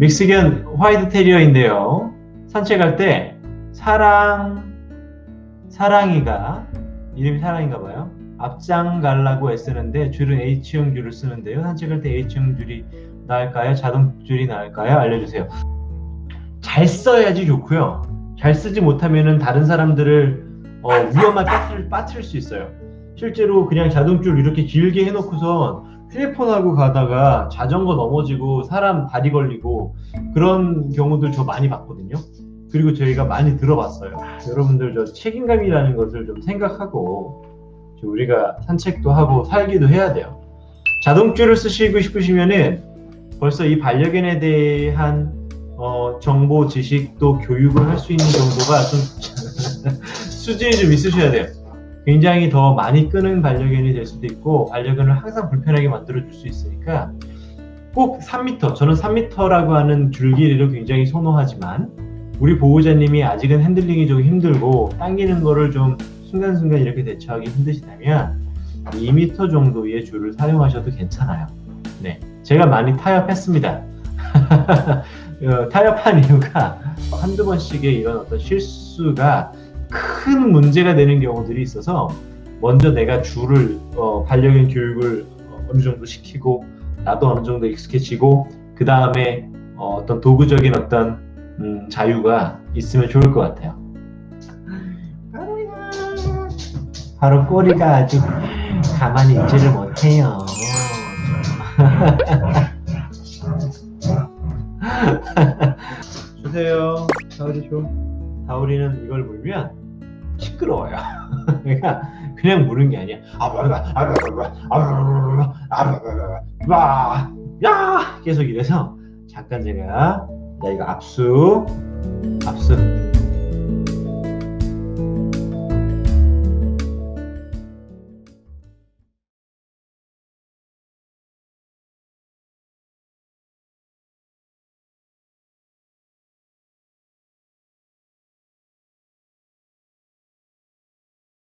믹스견 화이트 테리어인데요. 산책할 때 사랑 사랑이가 이름이 사랑인가 봐요. 앞장 가려고 애쓰는데 줄은 H형 줄을 쓰는데요. 산책할 때 H형 줄이 나을까요? 자동 줄이 나을까요? 알려주세요. 잘 써야지 좋고요. 잘 쓰지 못하면은 다른 사람들을 어, 위험한 빠트릴, 빠트릴 수 있어요. 실제로 그냥 자동줄 이렇게 길게 해놓고선 휴대폰하고 가다가 자전거 넘어지고 사람 다리 걸리고 그런 경우들 저 많이 봤거든요. 그리고 저희가 많이 들어봤어요. 여러분들 저 책임감이라는 것을 좀 생각하고 저 우리가 산책도 하고 살기도 해야 돼요. 자동줄을 쓰시고 싶으시면은 벌써 이 반려견에 대한 어, 정보, 지식도 교육을 할 수 있는 정도가 좀 수준이 좀 있으셔야 돼요. 굉장히 더 많이 끄는 반려견이 될 수도 있고 반려견을 항상 불편하게 만들어 줄 수 있으니까 꼭 3m, 저는 3m라고 하는 줄길이를 굉장히 선호하지만 우리 보호자님이 아직은 핸들링이 좀 힘들고 당기는 거를 좀 순간순간 이렇게 대처하기 힘드시다면 2m 정도의 줄을 사용하셔도 괜찮아요. 네, 제가 많이 타협했습니다. 어, 타협한 이유가 한두 번씩의 이런 어떤 실수가 큰 문제가 되는 경우들이 있어서 먼저 내가 줄을 어, 반려견 교육을 어, 어느 정도 시키고 나도 어느 정도 익숙해지고 그 다음에 어, 떤 도구적인 어떤 음, 자유가 있으면 좋을 것 같아요. 바로 꼬리가 아주 가만히 있지를 못해요. 주세요. 다우리 줘. 다우리는 이걸 물면 시끄러워요. 그러니까 그냥 무는 게 아니야. 압수.